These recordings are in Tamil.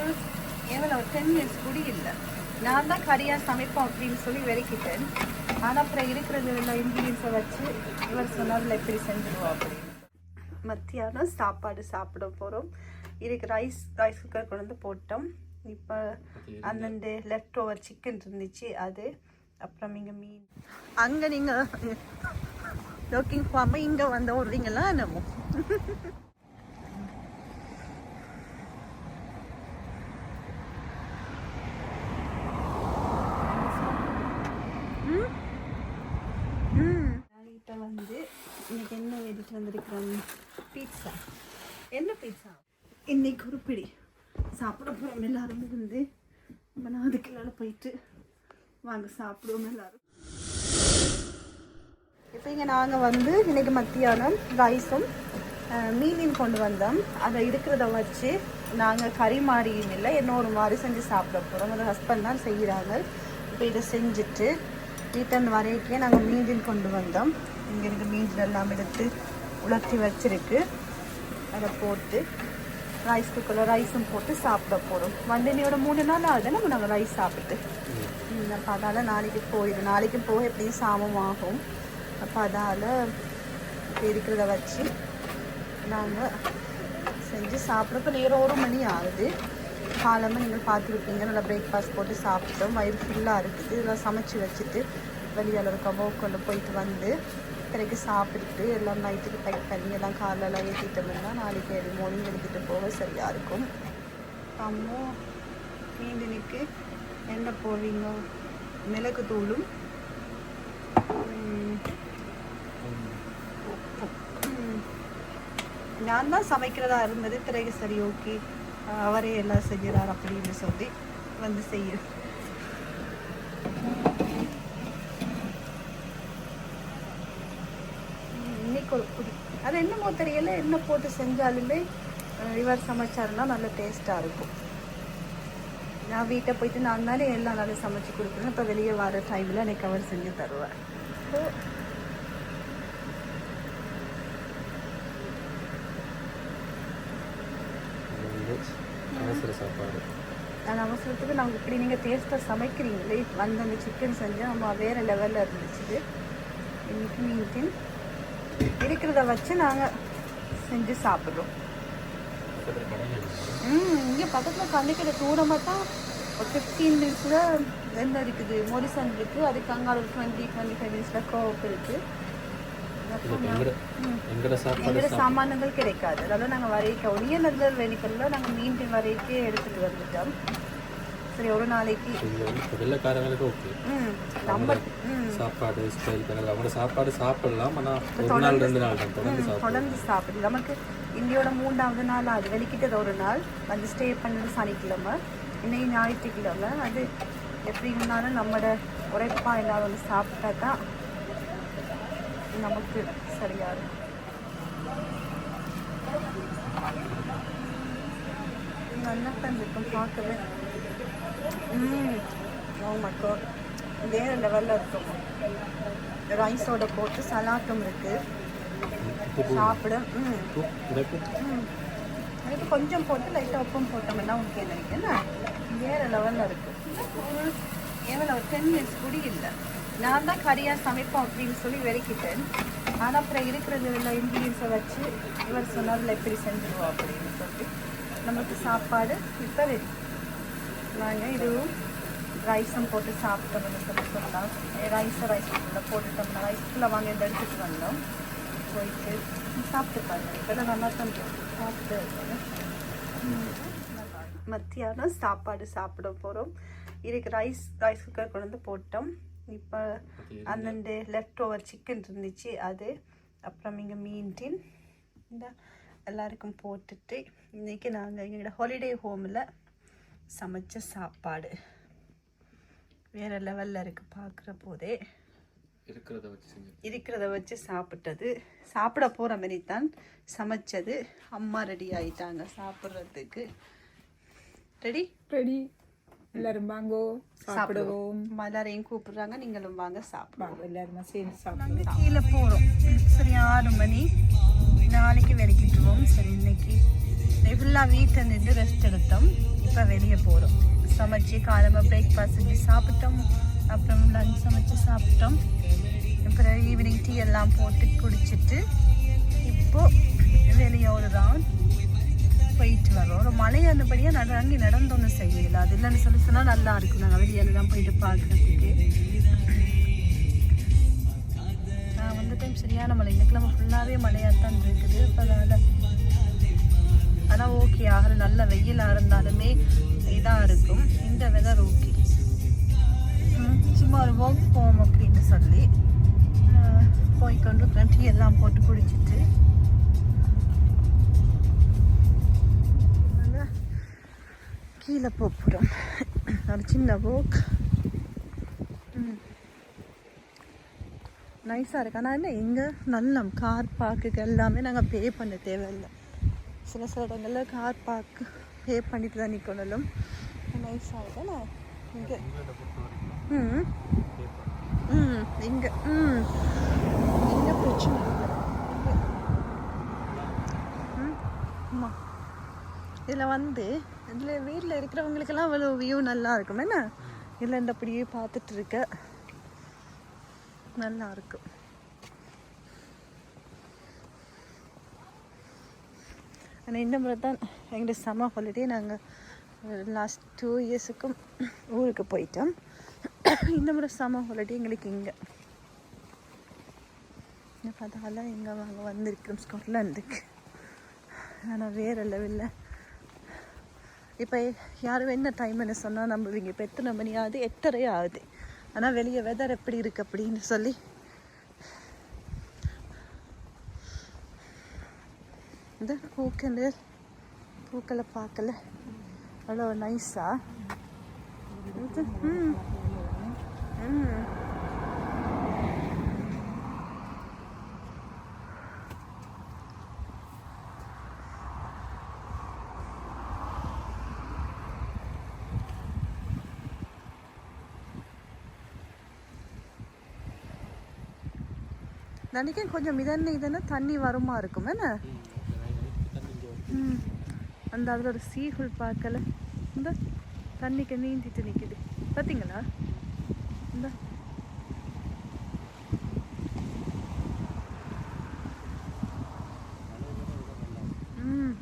ஒரு எவ்வளோ டென் மினிட்ஸ் கூட இல்லை. நான் தான் கறியாக சமைப்போம் அப்படின்னு சொல்லி விளக்கிட்டேன். ஆனால் அப்புறம் இருக்கிறது எல்லாம் இன்க்ரீடியன்ஸை வச்சு இவர் சொன்னார்ல எப்படி செஞ்சிடுவோம் அப்படின்னு. மத்தியானம் சாப்பாடு சாப்பிட போகிறோம் இதுக்கு ரைஸ் ரைஸ் குக்கர் கொண்டு வந்து போட்டோம். இப்போ அந்தண்டு லெஃப்ட் ஓவர் சிக்கன் இருந்துச்சு அது. அப்புறம் இங்கே மீன். அங்கே நீங்கள் லோக்கிங் ஃபார்மை இங்கே வந்த விட்றீங்களா என்னமோ? இப்போ வந்து இன்னைக்கு என்ன எடுத்து வந்திருக்கிறோம் பீட்சா என்ன பீட்சா இன்னைக்கு ஒரு பிடி. சாப்பிட போகிறோம் எல்லாருமே வந்து நம்ம நான் அதுக்குள்ளால போயிட்டு வாங்க சாப்பிடுவோம் எல்லாரும். இப்போ இங்கே நாங்கள் வந்து இன்னைக்கு மத்தியானம் ரைஸும் மீனையும் கொண்டு வந்தோம். அதை இருக்கிறத வச்சு நாங்கள் கறி மாதிரியும் இல்லை இன்னொரு மாதிரி செஞ்சு சாப்பிட போகிறோம் ஒரு ஹஸ்பண்ட் தான் செய்கிறாங்க இப்போ இதை செஞ்சுட்டு ரிட்டன் வரைக்கே நாங்கள் மீன் கொண்டு வந்தோம். இங்கே இருக்க மீன் எல்லாம் எடுத்து உலர்த்தி வச்சிருக்கு. அதை போட்டு ரைஸ் குக்கரில் ரைஸும் போட்டு சாப்பிட போகிறோம் வண்டினியோட மூணு நாள் ஆகுது நம்ம நாங்கள் ரைஸ் சாப்பிட்டு. அப்போ அதால் நாளைக்கு போயிடும் நாளைக்கு போக எப்படியும் சாமம் ஆகும். அப்போ அதால் இருக்கிறத வச்சு நாங்கள் செஞ்சு சாப்பிட இப்போ நேரம் ஒரு மணி ஆகுது. காலமாக நீங்கள் பார்த்துருப்பீங்க. நல்லா பிரேக்ஃபாஸ்ட் போட்டு சாப்பிட்டோம். வயிறு ஃபுல்லாக இருக்குது. இதெல்லாம் சமைச்சு வச்சுட்டு வெளியால் இருக்க கொண்டு போயிட்டு வந்து பிறகு சாப்பிட்டுட்டு எல்லாம் நைட்டுக்கு பேக் பண்ணி எல்லாம் காலெல்லாம் ஏற்றிட்டோம்னா நாளைக்கு அது மார்னிங் எடுத்துகிட்டு போக சரியாக இருக்கும். அம்மோ மீண்டினுக்கு என்ன போவீங்க மிளகு தூளும். நான் தான் சமைக்கிறதா இருந்தது பிறகு சரி ஓகே அவரே எல்லாம் செஞ்சுறார் அப்படின்னு சொல்லி வந்து செய்யும் புடி அது என்னமோ தெரியல என்ன போட்டு செஞ்சாலுமே இவர் சமைச்சாருன்னா நல்ல டேஸ்ட்டாக இருக்கும். நான் வீட்டை போயிட்டு நான் தானே எல்லா நாளும் சமைச்சு கொடுக்குறேன். இப்போ வெளியே வர டைமில் எனக்கு அவர் செஞ்சு தருவார். ஸோ அவசர சாப்பாடு. அவசரத்துக்கு நாங்கள் இப்படி நீங்கள் டேஸ்ட்டாக சமைக்கிறீங்களே வந்து அந்த சிக்கன் செஞ்சு நம்ம வேறு லெவலில் இருந்துச்சு. இன்னைக்கு மீன் இருக்கிறத வச்சு நாங்கள் செஞ்சு சாப்பிட்றோம். ம் இங்கே பக்கத்தில் கண்ணுக்கிற தூரமாக தான் ஒரு ஃபிஃப்டீன் மினிட்ஸில் என்ன இருக்குது மொரிசன் இருக்குது அதுக்கு அங்கே ஒரு டுவெண்ட்டி டுவெண்ட்டி ஃபைவ் மினிட்ஸில் கோவப் இருக்குது எங்களோட சாமான்கள் கிடைக்காது. அதனால நாங்கள் வரைக்க ஒளிய நல்ல வெளிக்கல்ல நாங்கள் மீன் வரைக்கே எடுத்துகிட்டு வந்துட்டோம். சரி ஒரு நாளைக்கு. வெள்ளைக்காரங்களுக்கு ஓகே நம்ம சாப்பாடு ஸ்டைல் அவங்க சாப்பாடு சாப்பிடலாம் ஆனால் ஒரு நாள் ரெண்டு நாள் தான். தொடர்ந்து தொடர்ந்து சாப்பிடு. நமக்கு இந்தியோட மூன்றாவது நாள் அது வெளிக்கிட்டது ஒரு நாள். வந்து ஸ்டே பண்ணது சனிக்கிழமை. இன்னைக்கு ஞாயிற்றுக்கிழமை. அது எப்படி இருந்தாலும் நம்மளோட உழைப்பா எல்லாரும் வந்து சாப்பிட்டா தான் நமக்கு சரியா இருக்கும். நல்லா தான் இருக்கும் பார்க்கவே ம். ஓ மக்கோ வேறு லெவலில் இருக்கும். ரைஸோட போட்டு சலாட்டும் இருக்குது சாப்பிட அதுக்கு கொஞ்சம் போட்டு லைட்டாக உப்பும் போட்டோம்னா ஓகே நினைக்கிறேன் வேறு லெவலில் இருக்குது ஒரு எவ்வளோ டென் மினிட்ஸ் கூட இல்லை. நான் தான் கறியாக சமைப்போம் அப்படின்னு சொல்லி விளக்கிட்டேன். ஆனால் அப்புறம் இருக்கிறது எல்லாம் இன்க்ரீடியன்ஸை வச்சு இவர் சொன்னார்ல எப்படி செஞ்சுருவோம் அப்படின்னு சொல்லிட்டு. நமக்கு சாப்பாடு இப்போ ரெடி நாங்கள் இதுவும் ரைஸும் போட்டு சாப்பிட்டோம்னு சொல்லி சொல்லலாம் ரைஸை ரைஸ் குக்கரில் போட்டுட்டோம்னா ரைஸ் ஃபுல்லாக வாங்கி வந்து எடுத்துகிட்டு வந்தோம். போயிட்டு சாப்பிட்டு பாருங்க. இப்போதான் நல்லா தான் சாப்பிட்டு மத்தியானம் சாப்பாடு சாப்பிட போகிறோம் இதுக்கு ரைஸ் ரைஸ் குக்கர் கொண்டு வந்து போட்டோம். இப்போ அந்தண்டு லெஃப்ட் ஓவர் சிக்கன் இருந்துச்சு. அது. அப்புறம் இங்கே மீன் டின். இந்த எல்லாருக்கும் போட்டுட்டு இன்றைக்கி நாங்கள் எங்களோட ஹாலிடே ஹோமில் சமைச்ச சாப்பாடு. வேறு லெவலில் இருக்குது பார்க்குற போதே. இருக்கிறத வச்சு இருக்கிறத வச்சு சாப்பிட்டது. சாப்பிட போகிற மாதிரி தான் சமைச்சது. அம்மா ரெடி ஆயிட்டாங்க சாப்பிட்றதுக்கு. ரெடி ரெடி எல்லாரும் வாங்கோ சாப்பிடுவோம். எல்லாரையும் கூப்பிடுறாங்க. நீங்களும் வாங்க சாப்பிடுவோம். எல்லாருமே சேர்ந்து சாப்பிடுவோம். கீழே போகிறோம் சரி ஆறு மணி. நாளைக்கு விளக்கிட்டுருவோம் சரி இன்னைக்கு ஃபுல்லாக வீட்டில் நின்று ரெஸ்ட் எடுத்தோம். இப்போ வெளியே போகிறோம் சமைச்சு காலமாக பிரேக்ஃபாஸ்ட் செஞ்சு சாப்பிட்டோம். அப்புறம் லஞ்ச் சமைச்சு சாப்பிட்டோம். அப்புறம் ஈவினிங் டீ எல்லாம் போட்டு குடிச்சிட்டு இப்போது வெளியே ஒரு ரவுண்ட் போயிட்டு வரோம். ஒரு மழையானபடியாக நடங்கி நடந்தோன்னு செய்யல. அது இல்லைன்னு சொல்லி சொன்னால் நல்லா இருக்கும். நாங்கள் வெளியெல்லாம் போயிட்டு பார்க்குறதுக்கு. நான் வந்த டைம் சரியான மழை. இந்த கிழமை ஃபுல்லாகவே மழையாக தான் இருக்குது. இப்போ அதனால் ஆனால் ஓகே ஆகிற நல்ல வெயிலாக இருந்தாலுமே இதாக இருக்கும். இந்த வெதர் ஓகே சும்மா ஒரு வாக் போவோம் அப்படின்னு சொல்லி போய் கொண்டு டீ எல்லாம் போட்டு குடிச்சிட்டு. கீழே போகிறோம் ஒரு சின்ன வாக் நைஸாக இருக்கு. ஆனால் என்ன இங்கே நல்ல கார் பார்க்குக்கு எல்லாமே நாங்கள் பே பண்ண தேவையில்லை. சில சில இடங்களில் கார் பார்க் பே பண்ணிட்டு தான் நிற்கணும் நைஸ் இருக்குல்ல இங்கே. ம் ம் இங்கே. ம் இங்கே பிரச்சனை? இல்லை ம் ஆமாம் இதில் வந்து இதில் வீட்டில் இருக்கிறவங்களுக்கெல்லாம் அவ்வளோ வியூ நல்லா இருக்கும் என்ன? இல்லை இந்த அப்படியே பார்த்துட்டு இருக்க. நல்லா இருக்கும். ஆனால் இந்த முறை தான் எங்களுடைய சம்மர் ஹாலிடே நாங்கள் லாஸ்ட் டூ இயர்ஸுக்கும் ஊருக்கு போயிட்டோம். இந்த முறை சம்மர் ஹாலிடே எங்களுக்கு இங்கே. பார்த்தால இங்கே நாங்கள் வந்திருக்கிறோம் ஸ்காட்லாண்டுக்கு ஆனால் வேறு லெவலில் இப்போ யாரும் என்ன டைம் என்ன சொன்னால் நம்புவீங்க இப்போ எத்தனை மணி ஆகுது? எட்டரை ஆகுது. ஆனால் வெளியே வெதர் எப்படி இருக்குது அப்படின்னு சொல்லி இந்த பூக்கள் பூக்களை பார்க்கல. அவ்வளோ நைஸா ம் ம் நினைக்கிறேன் கொஞ்சம் மிதன்னு இதுன்னு தண்ணி வருமா இருக்கும் என்ன? அந்த அதில் ஒரு சீகுள் பார்க்கல. இந்த தண்ணிக்கு நீந்திட்டு நிற்கிது பார்த்தீங்களா இந்த. ம்.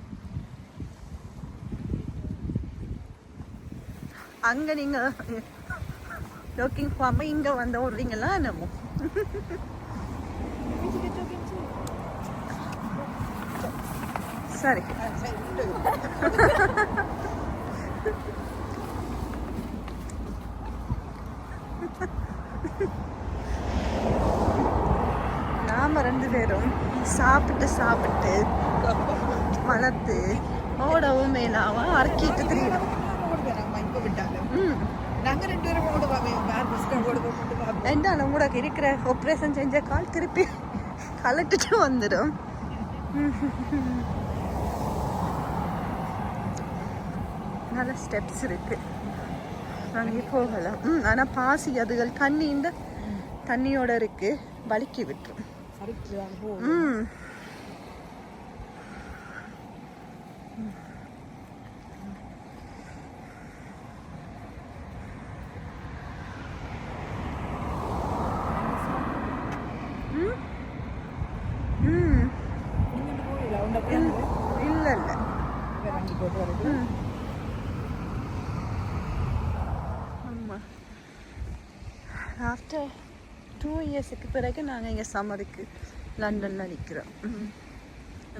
அங்கே நீங்கள் ஜோக்கிங் ஃபார்ம் இங்கே வந்து விடுறீங்களா என்னமோ? சரி நாம ரெண்டு பேரும் சாப்பிட்டு சாப்பிட்டு வளர்த்து ஓடவும் மேலாவும் அறுக்கிட்டு திரியணும் ம். நாங்க ரெண்டு பேரும் ஓடுவாங்க யார் ஃபர்ஸ்ட் ஓடுவோம் ஓடுவாங்க என்ன இருக்கிற ஆப்ரேஷன் செஞ்ச கால் திருப்பி கலட்டுட்டு வந்துடும் நல்ல ஸ்டெப்ஸ் இருக்கு. நாங்கள் போகலாம். ம் ஆனால் பாசி அதுகள் தண்ணி இந்த தண்ணியோட இருக்கு. வலிக்கி விட்டுரும். ம். இல்லை இல்லை வண்டி போட்டு வருது ம் ஆமாம் ஆஃப்டர் டூ இயர்ஸுக்கு பிறகு நாங்கள் இங்கே சம்மருக்கு லண்டனில் நிற்கிறோம்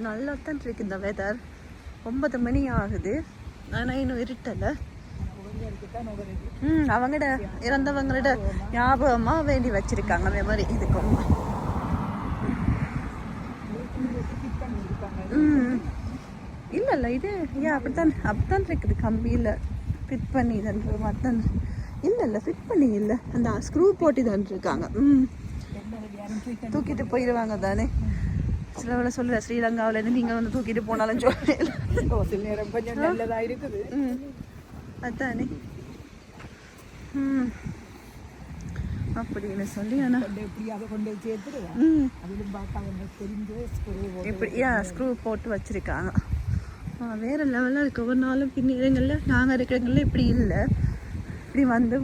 நல்லா தான் இருக்கு இந்த வெதர் ஒன்பது மணி ஆகுது. ஆனால் இன்னும் இருட்டலை. ம் அவங்கட இறந்தவங்களோட ஞாபகமாக வேண்டி வச்சுருக்காங்க மெமரி இதுக்கும். ம் இல்லை இல்லை இது ஏன் அப்படித்தான் அப்படித்தான் இருக்குது. கம்பியில் ஃபிட் பண்ணி இதுன்ற மாதிரி தான் இல்லை இல்லை ஃபிட் பண்ணி இல்லை அந்த ஸ்க்ரூ போட்டு தான் இருக்காங்க. ம். தூக்கிட்டு போயிடுவாங்க தானே. சிலவளை சொல்லுற ஸ்ரீலங்காவிலேருந்து நீங்கள் வந்து தூக்கிட்டு போனாலும் சொல்லல. ஒரு சில நேரம் கொஞ்சம் நல்லதா இருக்குது. ம். அதானே. ம். அப்படின்னு சொல்லி ஆனால் எப்படியாவது கொண்டு போய் சேர்த்துருவேன் ம். அதிலும் பார்க்காம தெரிஞ்சு ஸ்கூல் இப்படி யா ஸ்க்ரூ போட்டு வச்சிருக்காங்க. வேற லெவலில் இருக்கு ஒவ்வொரு நாளும் பின் இடங்களில் நாங்கள் இருக்கிறவங்களில் இப்படி இல்லை. இப்படி வந்து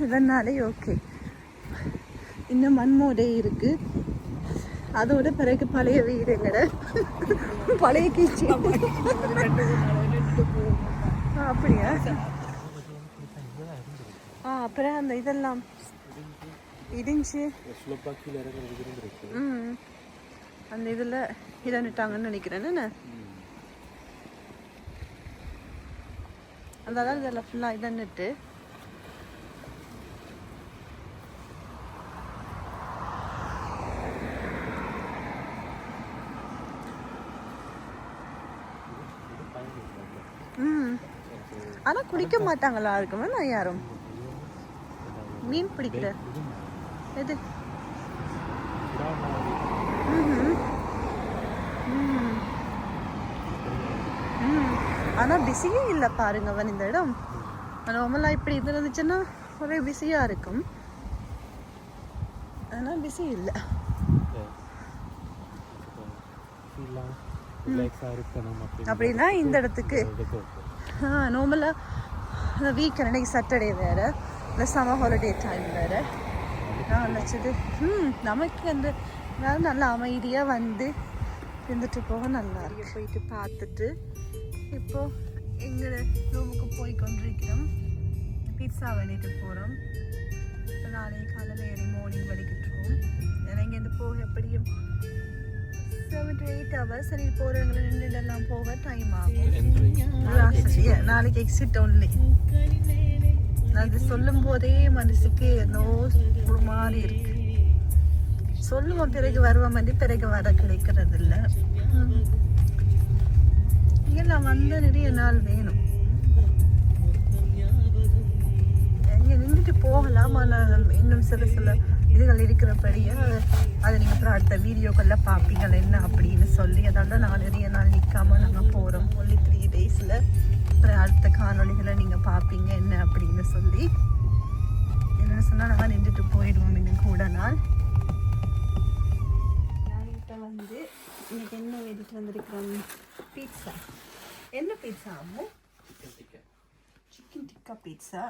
இதனாலே ஓகே இன்னும் மண்மோடே இருக்கு. அதோட பிறகு பழைய வீடுங்கட பழைய கீச்சு அப்படியா? ஆ அப்புறம் அந்த இதெல்லாம் இடிஞ்சு. ம். அந்த இதில் இதன்னுட்டாங்கன்னு நினைக்கிறேன். என்ன? அந்த அதாவது இதில் ஃபுல்லாக இதன்னுட்டு. ம் ஆனால் குடிக்க மாட்டாங்களா? இருக்குமே நான் யாரும் மீன் பிடிக்கிற எது? ம். ம். ஆனா பிஸியே இல்லை பாருங்க அவன் இந்த இடம். நார்மலாக இப்படி இது இருந்துச்சுன்னா ஒரே பிஸியா இருக்கும். ஆனா பிஸி இல்லை. அப்படின்னு. இந்த இடத்துக்கு. நார்மலாக வீக்கெண்ட் அன்னைக்கு சாட்டர்டே வேறு. இந்த சம்மர் ஹாலிடே டைம் வேறு. நான் நினச்சது ம் நமக்கு அந்த வேறு நல்லா அமைதியாக வந்து இருந்துட்டு போக நல்லா இருக்கு. போயிட்டு பார்த்துட்டு இப்போ எங்கள் ரூமுக்கு போய் கொண்டிருக்கிறோம். பீட்சா வேணிட்டு போகிறோம் நாளைக்கு காலையில் ஏறி மார்னிங் வலிக்கிட்டுருவோம் ஏன்னா இங்கேருந்து போக எப்படியும் செவன் டு எயிட் ஹவர்ஸ் சரி போகிறவங்களை நின்றுடலாம் போக டைம் ஆகும். year, நாளைக்கு எக்ஸிட் ஒன்லி அது சொல்லும் போதே மனசுக்கு ஏதோ ஒரு மாதிரி இருக்கு. சொல்லுவோம் பிறகு வருவோம் வந்து பிறகு வர கிடைக்கிறது இல்லை நான் வந்த நிறைய நாள் வேணும். இங்கே நின்றுட்டு போகலாம்? ஆனால் இன்னும் சில சில இதுகள் இருக்கிறபடியே அதை நீங்கள் அப்புறம் அடுத்த வீடியோக்களில் பார்ப்பீங்கள் என்ன அப்படின்னு சொல்லி. அதால் நான் நிறைய நாள் நிற்காம நாங்கள் போகிறோம் ஒன்லி த்ரீ டேஸில் அப்புறம் அடுத்த காணொளிகளை நீங்கள் பார்ப்பீங்க என்ன அப்படின்னு சொல்லி. என்னென்னு சொன்னால் நாங்கள் நின்றுட்டு போயிடுவோம் இன்னும் கூட நாள் நான்கிட்ட வந்து இன்னைக்கு என்ன எடுத்துட்டு வந்திருக்கிறோம் பீட்சா என்ன பீட்சா ஆகும் சிக்கன் டிக்கா பீட்சா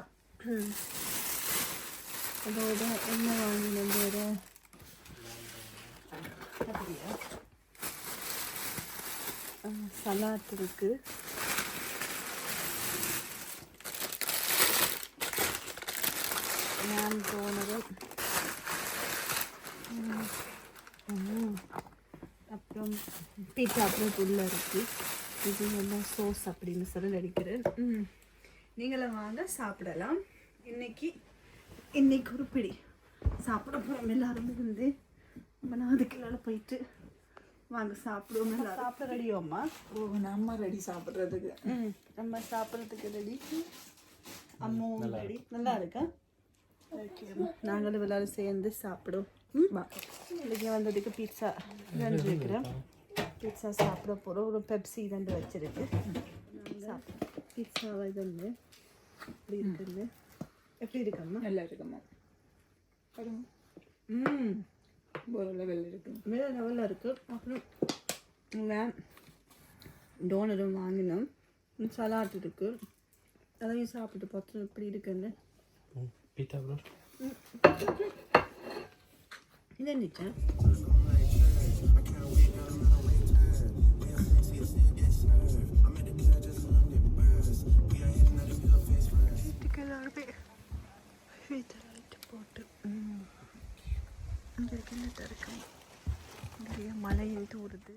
அதோட என்ன வாங்கினோம் வேற அப்படியா சலாட் இருக்கு நான் போனதும் ம், ம். அப்புறம் பீட்சா அப்புறம் உள்ள இருக்கு இது எல்லாம் சோஸ் அப்படின்னு சொல்லி அடிக்கிறேன் ம். நீங்களும் வாங்க சாப்பிடலாம். இன்னைக்கு இன்னைக்கு ஒரு பிடி. சாப்பிட போகிறோம் எல்லாரும் இருந்து நம்ம நான் அதுக்குள்ள போயிட்டு வாங்க சாப்பிடுவோம் எல்லாரும். சாப்பிட ரெடியோம்மா ஓ நம்ம ரெடி சாப்பிட்றதுக்கு. ம். நம்ம சாப்பிட்றதுக்கு ரெடி அம்மாவும் ரெடி நல்லா இருக்கா. ஓகே நாங்களும் எல்லாரும் சேர்ந்து சாப்பிடுவோம். ம். வா. இன்னைக்கு வந்ததுக்கு பீட்சா ரெண்டு இருக்கிறேன் பீட்சா சாப்பிட போகிறோம் ஒரு பெப்சி ரெண்டு வச்சிருக்கு. பீட்சாவை இது ஒன்று எப்படி இருக்குன்னு. எப்படி இருக்கம்மா? நல்லா இருக்குமா பாருங்க. ம். ஒரு லெவல் இருக்கு. வேறு லெவலில் இருக்கு. அப்புறம் வே டோனரும் வாங்கினோம். சலாட் இருக்கு. அதையும் சாப்பிட்டு பார்த்து எப்படி இருக்குன்னு. பீட்டா ப்ரோ இது என்னச்சா வீட்டுக்கு வீட்டில் லைட்டு போட்டு. ம். இங்க இருக்க என்ன இருக்கு நிறைய தூருது